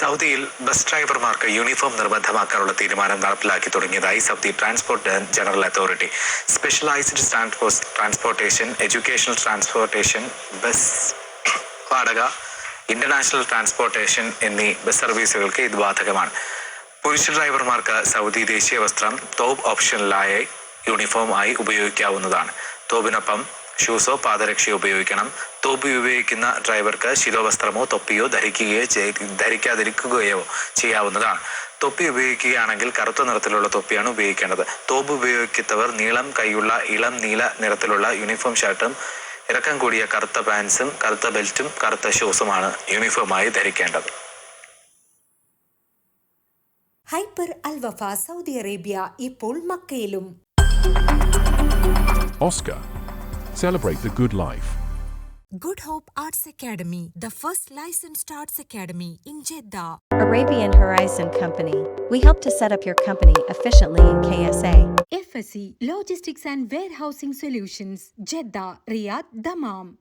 സൗദിയിൽ bus ഡ്രൈവർമാർക്ക് uniform നിർബന്ധമാക്കാനുള്ള തീരുമാനം നടപ്പിലാക്കി തുടങ്ങിയതായി Saudi transport general authority. Specialised transport transportation educational transportation bus വാടക ഇന്റർനാഷണൽ ട്രാൻസ്പോർട്ടേഷൻ എന്നീ ബസ് സർവീസുകൾക്ക് ഇത് ബാധകമാണ്. പുരുഷ ഡ്രൈവർമാർക്ക് സൗദി ദേശീയ വസ്ത്രം തോബ് ഓപ്ഷനിലായി യൂണിഫോം ആയി ഉപയോഗിക്കാവുന്നതാണ്. തോബിനൊപ്പം ഷൂസോ പാദരക്ഷയോ ഉപയോഗിക്കണം. തോപ്പി ഉപയോഗിക്കുന്ന ഡ്രൈവർക്ക് ശിരോവസ്ത്രമോ തൊപ്പിയോ ധരിക്കുകയോ ചെയ്- ധരിക്കാതിരിക്കുകയോ ചെയ്യാവുന്നതാണ്. തൊപ്പി ഉപയോഗിക്കുകയാണെങ്കിൽ കറുത്ത നിറത്തിലുള്ള തൊപ്പിയാണ് ഉപയോഗിക്കേണ്ടത്. തോപ്പ് ഉപയോഗിക്കുന്നവർ നീളം കൈയുള്ള ഇളം നീല നിറത്തിലുള്ള യൂണിഫോം ഷർട്ടും ഇറക്കം കൂടിയ കറുത്ത പാൻസും കറുത്ത ബെൽറ്റും കറുത്ത ഷൂസുമാണ് യൂണിഫോമായി ധരിക്കേണ്ടത്. Hyper Al Wafa Saudi Arabia ഇപ്പോൾ മക്കയിലും. Oscar. Celebrate the good life. Good Hope Arts Academy, the first licensed arts academy in Jeddah. Arabian Horizon Company. We help to set up your company efficiently in KSA. FSE Logistics and Warehousing Solutions, Jeddah, Riyadh, Dammam.